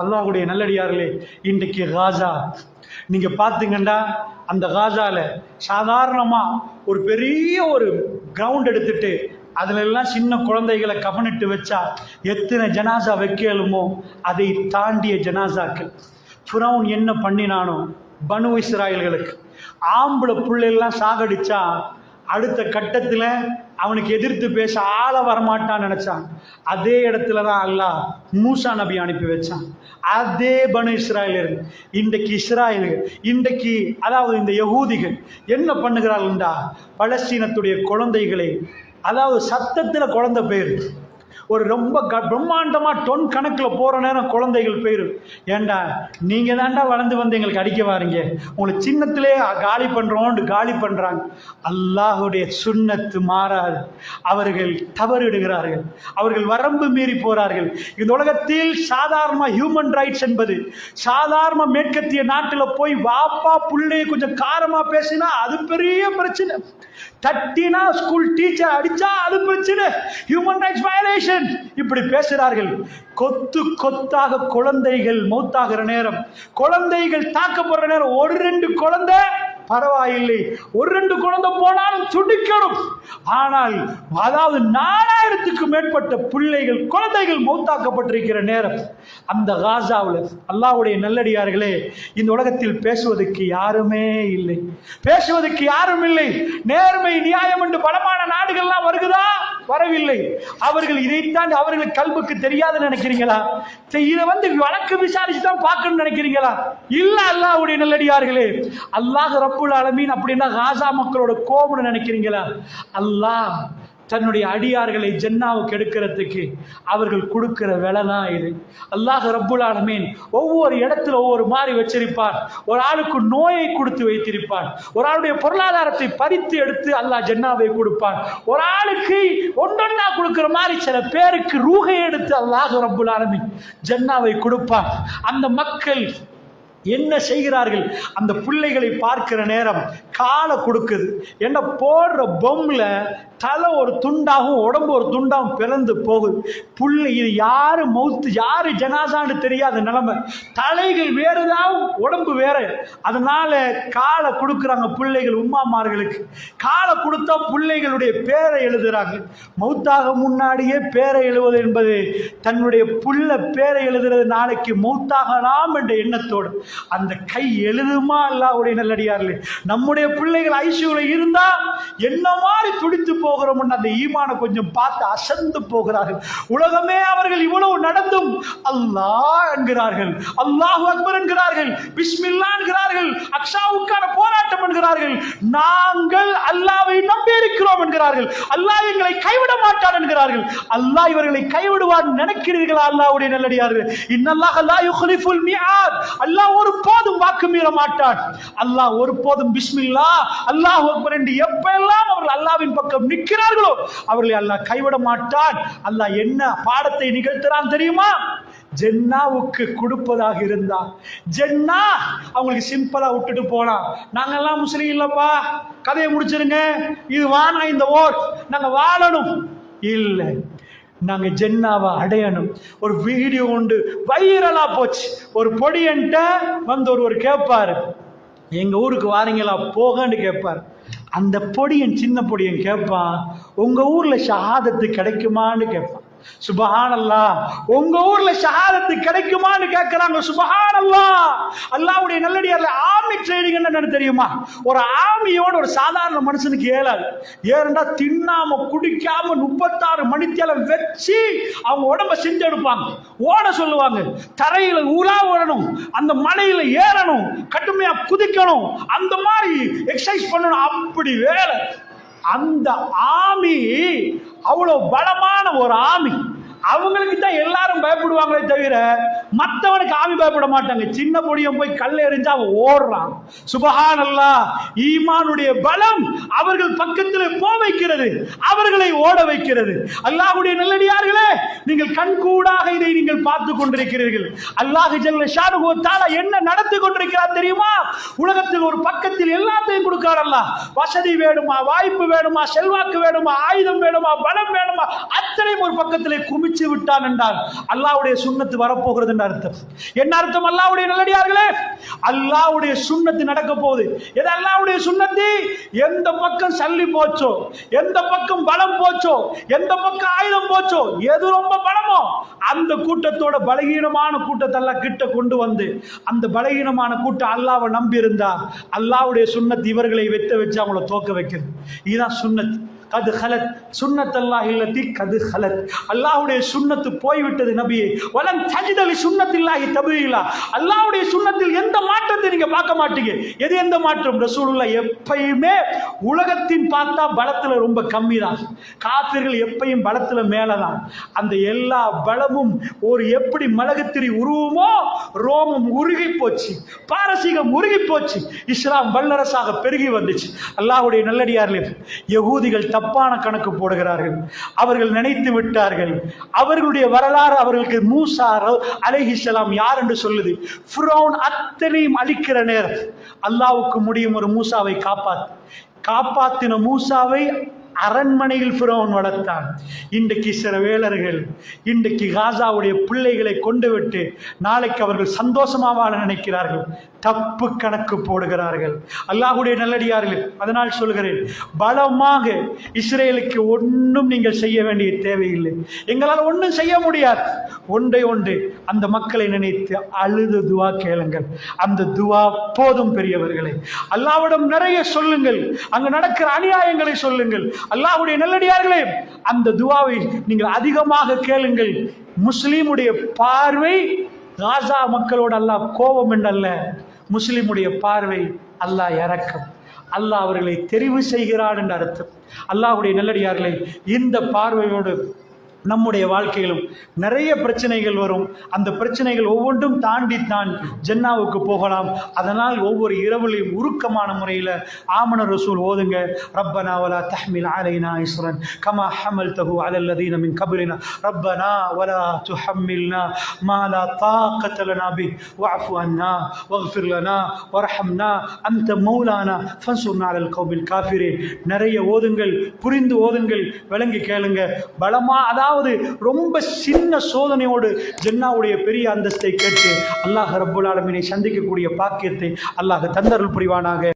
அல்லாஹுடைய நல்லடியார்களே இன்றைக்கு காஜா நீங்க பார்த்தீங்கன்னா அந்த காசால சாதாரணமா ஒரு பெரிய ஒரு கிரவுண்ட் எடுத்துட்டு அதுல எல்லாம் சின்ன குழந்தைகளை கவனிட்டு வச்சா எத்தனை ஜனாசா வைக்கலுமோ அதை தாண்டிய ஜனாசாக்கள். ஃபிரௌன் என்ன பண்ணினானோ பனு இஸ்ராயல்களுக்கு. ஆம்பளை புள்ளையெல்லாம் சாகடிச்சா அடுத்த கட்டத்தில் அவனுக்கு எதிர்த்து பேச ஆள வரமாட்டான்னு நினச்சான். அதே இடத்துல தான் அல்லாஹ் மூசா நபி அனுப்பி வச்சான். அதே பனு இஸ்ராயலர் இன்றைக்கு இஸ்ராயல்கள் இன்றைக்கு அதாவது இந்த யகூதிகள் என்ன பண்ணுகிறாள்டா பலஸ்தீனத்துடைய குழந்தைகளை அதாவது சத்தத்தில் குழந்தை பேர் ஒரு ரொம்ப க பிரம்மாண்டமாக டொன் கணக்கில் போகிற நேரம் குழந்தைகள் போயிடும் ஏண்டா நீங்கள் தாண்டா வளர்ந்து வந்து எங்களுக்கு அடிக்க வாரீங்க. உங்களை சின்னத்திலே காலி பண்ணுறோன்ட்டு காலி பண்ணுறாங்க அல்லாஹுடைய சுண்ணத்து மாறாது. அவர்கள் தவறிடுகிறார்கள். அவர்கள் வரம்பு மீறி போகிறார்கள் இந்த உலகத்தில் சாதாரண ஹியூமன் ரைட்ஸ் என்பது சாதாரண மேற்கத்திய நாட்டில் போய் வாப்பா பிள்ளையை கொஞ்சம் காரமாக பேசினா அது பெரிய பிரச்சனை. தட்டினா ஸ்கூல் டீச்சர் அடிச்சா அது பிரச்சனை. ஹியூமன் ரைட்ஸ் வயலேஷன் இப்படி பேசுகிறார்கள். கொத்து கொத்தாக குழந்தைகள் மௌத்தாகிற நேரம். குழந்தைகள் தாக்கப்படுற நேரம் ஒரு ரெண்டு குழந்தை பரவாயில்லை. ஒரு ரெண்டு குழந்தை போனாலும் துடிக்கணும். ஆனால் அதாவது நாலாயிரத்துக்கு மேற்பட்ட பிள்ளைகள் குழந்தைகள் மௌத்தாக்கப்பட்டிருக்கிற நேரம். அந்த காசாவில் அல்லாஹ்வுடைய நல்லடியார்களே இந்த உலகத்தில் பேசுவதற்கு யாருமே இல்லை. பேசுவதற்கு யாரும் இல்லை. நேர்மை நியாயம் என்று பலமான நாடுகள்லாம் வருகுதா? வரவில்லை. அவர்கள் இதைத்தான் அவர்கள் கல்வுக்கு தெரியாதுன்னு நினைக்கிறீங்களா? சரி, இதை வந்து வழக்கு விசாரிச்சு தான் பார்க்கணும்னு நினைக்கிறீங்களா? இல்ல அல்லாவுடைய நல்லடியார்களே அல்லாஹ் ரப்புல் அலமீன் அப்படின்னா காசா மக்களோட கோபம்னு நினைக்கிறீங்களா? அல்லாஹ் தன்னுடைய அடியார்களை ஜன்னாவுக்கு எடுக்கிறதுக்கு அவர்கள் கொடுக்கிற விலை தான் இது. அல்லாஹ் ரப்புல் ஆலமீன் ஒவ்வொரு இடத்துல ஒவ்வொரு மாதிரி வச்சிருப்பார். ஒரு ஆளுக்கு நோயை கொடுத்து வைத்திருப்பார். ஒரு ஆளுடைய பொருளாதாரத்தை பறித்து எடுத்து அல்லாஹ் ஜன்னாவை கொடுப்பார். ஒரு ஆளுக்கு ஒன்றொன்னா கொடுக்குற மாதிரி சில பேருக்கு ரூகை எடுத்து அல்லாஹ் ரப்புல் ஆலமீன் ஜன்னாவை கொடுப்பார். அந்த மக்கள் என்ன செய்கிறார்கள்? அந்த பிள்ளைகளை பார்க்கிற நேரம் காலை கொடுக்குது. என்ன போடுற பொம்மில் தலை ஒரு துண்டாகவும் உடம்பு ஒரு துண்டாகவும் பிறந்து போகுது. புள்ளை இது யார் மௌத்து யாரு ஜனாசான்னு தெரியாத நிலைமை. தலைகள் வேறுதான் உடம்பு வேற. அதனால காலை கொடுக்குறாங்க பிள்ளைகள் உமாமார்களுக்கு காலை கொடுத்தா பிள்ளைகளுடைய பேரை எழுதுறாங்க. மௌத்தாக முன்னாடியே பேரை எழுவது என்பது தன்னுடைய புள்ள பேரை எழுதுறது நாளைக்கு மௌத்தாகலாம் என்ற எண்ணத்தோடு. அந்த கை எழுதுமா அல்லாவுடைய நல்லடியார்களே? நம்முடைய பிள்ளைகள் ஐசியூல இருந்தா என்ன மாதிரி துடித்து போகிறோம்னு அந்த ஈமான கொஞ்சம் பார்த்து அசந்து போகிறார்கள். உலகமே அவர்கள் இவ்வளவு நடந்தும் அல்லாஹ் என்கிறார்கள் அல்லாஹு அக்பர் என்கிறார்கள் பிஸ்மில்லா என்கிறார்கள் அக்ஷாவுக்கான போராட்டம் என்கிறார்கள். நாங்கள் அல்லாவை நம்பி இருக்கிறோம் என்கிறார்கள். அல்லாஹ் எங்களை கைவிட மாட்டான் என்கிறார்கள். அல்லாஹ் இவர்களை கைவிடுவார் நினைக்கிறீர்களா அல்லாவுடைய நல்லடியார்கள்? இன்னல்லாஹ் லா யுக்லிஃபுல் மிஆத் அல்லாஹ் ஒரு போதும் வாக்கு மீற மாட்டான். அல்லாஹ் ஒரு போதும் பிஸ்மில்லா அல்லாஹ் அக்பர் என்று எப்பெல்லாம் அவர்கள் அல்லாவின் பக்கம் நிற்கிறார்களோ அவர்களை அல்லாஹ் கைவிட மாட்டான். அல்லாஹ் என்ன பாடத்தை நிகழ்த்துறான் தெரியுமா? ஜென்னாவுக்கு கொடுப்பதாக இருந்தா. ஜென்னா அவங்களுக்கு சிம்பிளா விட்டுட்டு போலாம் நாங்கெல்லாம் முஸ்லீம் இல்லப்பா. கதையை முடிச்சிருங்க. இது வானா இந்த ஓட் நாங்க வாழணும். இல்லை. நாங்க ஜென்னாவை அடையணும். ஒரு வீடியோ உண்டு. வைரலா போச்சு. ஒரு பொடியன்ட்ட வந்து ஒருவர் கேட்பாரு எங்க ஊருக்கு வாரீங்களா? போகன்னு கேட்பார். அந்த பொடியன் சின்ன பொடியன் கேட்பான். உங்க ஊர்ல ஷஹாதத்து கிடைக்குமான்னு கேட்பான். சுபஹானல்லா. உங்க ஊர்ல ஷஹாதத்து கிடைக்குமான்னு கேட்கிறாங்க. சுபஹானல்லா. அல்லாவுடைய நல்லடியார்ல ஆர்மி ட்ரைனிங் என்ன தெரியுமா? ஒரு ஆர்மியோட ஒரு சாதாரண மனுஷனுக்கு ஏழாது. ஏன்டா தின்னாம குடிக்காம முப்பத்தாறு மணித்தேலம் வச்சு அவங்க உடம்ப செஞ்செடுப்பாங்க. ஓட சொல்லுவாங்க தரையில ஊரா ஓடணும் அந்த மலையில ஏறணும் கடுமையா குதிக்கணும் அந்த மாதிரி எக்ஸசைஸ் பண்ணணும் அப்படி வேலை. அந்த ஆமி அவ்வளோ பலமான ஒரு ஆமி அவங்களுக்கு தான் எல்லாரும் பயப்படுவாங்களே தவிர மற்றவனுக்கு ஆவி பயப்பட மாட்டாங்க. சின்ன பொடியன் போய் கல் எறிஞ்சு அவன் ஓடுறான். சுபஹானல்லா ஈமானுடைய பலம் அவர்கள் பக்கத்தில் போ வைக்கிறது அவர்களை ஓட வைக்கிறது. அல்லாஹுடைய நல்லடியார்களே நீங்கள் கண்கூடாக இதை நீங்கள் பார்த்து கொண்டிருக்கிறீர்கள். அல்லாஹ் ஜல்ல ஷாருகோத்தால தாலா என்ன நடத்தி கொண்டிருக்கிறார் தெரியுமா? உலகத்தில் ஒரு பக்கத்தில் எல்லாத்தையும் கொடுக்கிறார் வசதி வேணுமா வாய்ப்பு வேணுமா செல்வாக்கு வேணுமா ஆயுதம் வேணுமா பலம் வேணுமா அத்தனையும் ஒரு பக்கத்தில் குமிச்சு முடிச்சு விட்டான் என்றால் அல்லாவுடைய சுண்ணத்து வரப்போகிறது என்று அர்த்தம். என்ன அர்த்தம் அல்லாவுடைய நல்லடியார்களே? அல்லாவுடைய சுண்ணத்து நடக்க போகுது. எது அல்லாவுடைய சுண்ணத்து? எந்த பக்கம் சல்லி போச்சோ எந்த பக்கம் பலம் போச்சோ எந்த பக்கம் ஆயுதம் போச்சோ எது ரொம்ப பலமோ அந்த கூட்டத்தோட பலகீனமான கூட்டத்தெல்லாம் கிட்ட கொண்டு வந்து அந்த பலகீனமான கூட்டம் அல்லாவை நம்பி இருந்தா அல்லாவுடைய சுண்ணத்து இவர்களை வெத்த வச்சு அவங்கள தோக்க வைக்கிறது. இதுதான் சுண்ணத்து. கது ஹலத் சுன்னத் அல்லாஹ் இல்லத்தி கது ஹலத் அல்லாஹ்வுடைய சுண்ணத்து போய்விட்டது நபியே. வலம் தஜிதலி சுன்னத்தில்லாஹி தபீலா. அல்லாஹ்வுடைய சுண்ணத்தில் எந்த மாற்றத்தை நீங்க பார்க்க மாட்டீங்க? எது எந்த மாற்றம்? ரசூலுல்லா எப்பயுமே உலகத்தின் பார்த்தா பலத்துல ரொம்ப கம்மி தான் காத்திர்கள் எப்பயும் பலத்துல மேலதான். அந்த எல்லா பலமும் ஒரு எப்படி மலகத்திரி உருவமோ ரோமம் உருகி போச்சு. பாரசீகம் உருகி போச்சு. இஸ்லாம் வல்லரசாக பெருகி வந்துச்சு. அல்லாஹ்வுடைய நல்லடியார்களே யகூதிகள் தப்பான கணக்கு போடுகிறார்கள். அவர்கள் நினைத்து விட்டார்கள். அவர்களுடைய வரலாறு அவர்களுக்கு மூசா அலைஹிசலாம் யார் என்று சொல்லுது. ஃபிரௌன் அத்தனையும் அழிக்கிற நேரம். அல்லாவுக்கு முடியும் ஒரு மூசாவை காப்பாத்து. காப்பாத்தின மூசாவை அரண்மனையில் ஃபிரோன் வளர்த்தான். இன்றைக்கு சில வேலர்கள் இன்றைக்கு காசாவுடைய பிள்ளைகளை கொண்டு விட்டு நாளைக்கு அவர்கள் சந்தோஷமாக வாழ நினைக்கிறார்கள். தப்பு கணக்கு போடுகிறார்கள். அல்லாஹுடைய நல்லடியார்கள் அதனால் சொல்கிறேன் பலமாக இஸ்ரேலுக்கு ஒன்றும் நீங்கள் செய்ய வேண்டிய தேவையில்லை. எங்களால் ஒன்றும் செய்ய முடியாது. ஒன்றை ஒன்று அந்த மக்களை நினைத்து அழுது துவா கேளுங்கள். அந்த துவா போதும் பெரியவர்களை. அல்லாவிடம் நிறைய சொல்லுங்கள். அங்கு நடக்கிற அநியாயங்களை சொல்லுங்கள். அல்லாஹுடைய நல்லடியார்களே அந்த துவாவை நீங்கள் அதிகமாக கேளுங்கள். முஸ்லீமுடைய பார்வை காசா மக்களோட அல்லாஹ் கோபம் என்றல்ல. முஸ்லீமுடைய பார்வை அல்லாஹ் இறக்கம் அல்லாஹ் அவர்களை தெரிவு செய்கிறான் என்ற அர்த்தம். அல்லாஹுடைய நல்லடியார்களை இந்த பார்வையோடு நம்முடைய வாழ்க்கையிலும் நிறைய பிரச்சனைகள் வரும். அந்த பிரச்சனைகள் ஒவ்வொன்றும் தாண்டி தான் ஜென்னாவுக்கு போகலாம். அதனால் ஒவ்வொரு இரவுலையும் உருக்கமான முறையில் ஆமன ரசூல் ஓதுங்க. ரப்பனா வலா தஹ்மில் அலைனா ஈஸ்வரன் கமா ஹமல் தகு அலல்லதீன மின் கபிலினா. ரப்பனா வலா துஹம்மில்னா மாலா தாக்கத்தலனா பி. வஃபு அன்னா வஃபிர் வரஹம்னா அந்த மௌலானா ஃபன்சுர்னா அலல் கோபில் காஃபிரே நிறைய ஓதுங்கள் புரிந்து ஓதுங்கள் விளங்கி கேளுங்க. பலமாக அதாவது ரொம்ப சின்ன சோதனையோடு ஜென்னாவுடைய பெரிய அந்தஸ்தை கேட்டு அல்லாஹ் ரப்புல் ஆலமினை சந்திக்கக்கூடிய பாக்கியத்தை அல்லாஹ் தந்தருள் புரிவானாக.